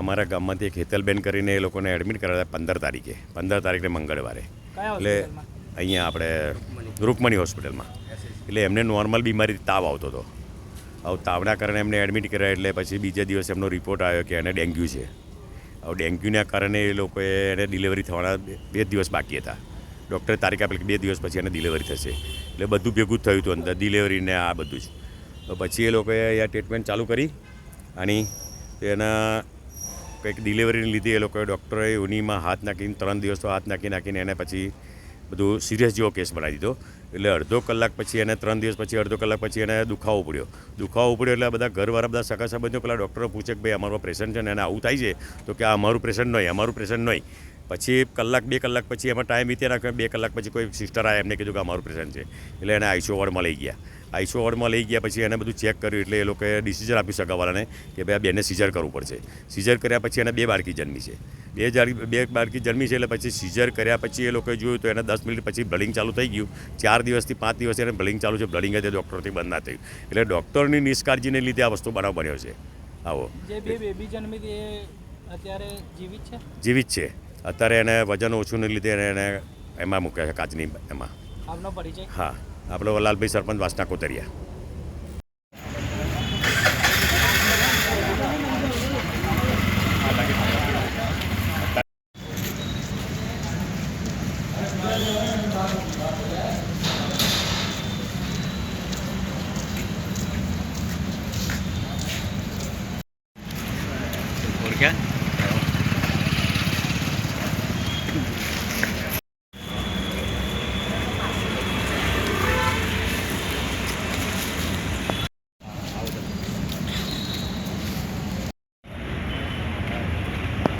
અમારા ગામમાંથી એક હેતલબેન કરીને એ લોકોને એડમિટ કરાવ્યા પંદર તારીખે. પંદર તારીખે મંગળવારે. એટલે અહીંયા આપણે રૂપમણી હોસ્પિટલમાં એટલે એમને નોર્મલ બીમારી તાવ આવતો હતો. હવે તાવના કારણે એમને એડમિટ કર્યા એટલે પછી બીજા દિવસે એમનો રિપોર્ટ આવ્યો કે એને ડેન્ગ્યુ છે. હવે ડેન્ગ્યુના કારણે એ લોકોએ એને ડિલિવરી થવાના બે બે દિવસ બાકી હતા. ડૉક્ટરે તારીખ આપેલી બે દિવસ પછી એને ડિલિવરી થશે. એટલે બધું ભેગું જ થયું હતું અંદર ડિલિવરીને આ બધું જ. તો પછી એ લોકોએ અહીંયા ટ્રીટમેન્ટ ચાલુ કરી. અને તેના કંઈક ડિલિવરીને લીધે એ લોકોએ ડૉક્ટરે ઉનીમાં હાથ નાખીને ત્રણ દિવસ તો હાથ નાખી નાખીને એને પછી બધું સિરિયસ જેવો કેસ બનાવી દીધો. એટલે અડધો કલાક પછી એને ત્રણ દિવસ પછી, અડધો કલાક પછી એને દુખાવો પડ્યો. દુખાવો પડ્યો એટલે બધા ઘરવાળા બધા સગા સંબંધો પેલા ડૉક્ટરો પૂછે કે ભાઈ, અમારો પેશન્ટ છે ને એને આવું થાય છે? તો કે, આ અમારું પેશન્ટ નહીં, અમારું પેશન્ટ નહીં. પછી કલાક બે કલાક પછી એમાં ટાઈમ વીતી નાખ્યો. બે કલાક પછી કોઈ સિસ્ટર આવે એમને કીધું કે અમારું પેશન્ટ છે. એટલે એને આઈસીયુ વોર્ડમાં લઈ ગયા. આઈસીયુ વોર્ડમાં લઈ ગયા પછી એને બધું ચેક કર્યું એટલે એ લોકોએ ડિસિઝન આપ્યું સગાવાળાને કે ભાઈ આ બેને સિઝર કરવું પડશે. સિઝર કર્યા પછી એને બે બાળકી જન્મી છે. બે જાર બે બાળકી જન્મી છે એટલે પછી સિઝર કર્યા પછી એ લોકોએ જોયું તો એને દસ મિનિટ પછી બ્લડિંગ ચાલુ થઈ ગયું. ચાર દિવસથી પાંચ દિવસ એને બ્લડિંગ ચાલુ છે. બ્લડિંગ હતી ડૉક્ટરથી બંધ ના થયું. એટલે ડૉક્ટરની નિષ્કાળજીને લીધે આ વસ્તુ બનાવ બન્યો છે. આવો. જે બે બેબી જન્મી અત્યારે જીવિત છે? જીવિત છે. અત્યારે એને વજન ઓછું લીધે એને એમાં મૂક્યા છે કાચની એમાં. હા આપણો લાલભાઈ સરપંચ વાસના કોતરિયા. Yeah.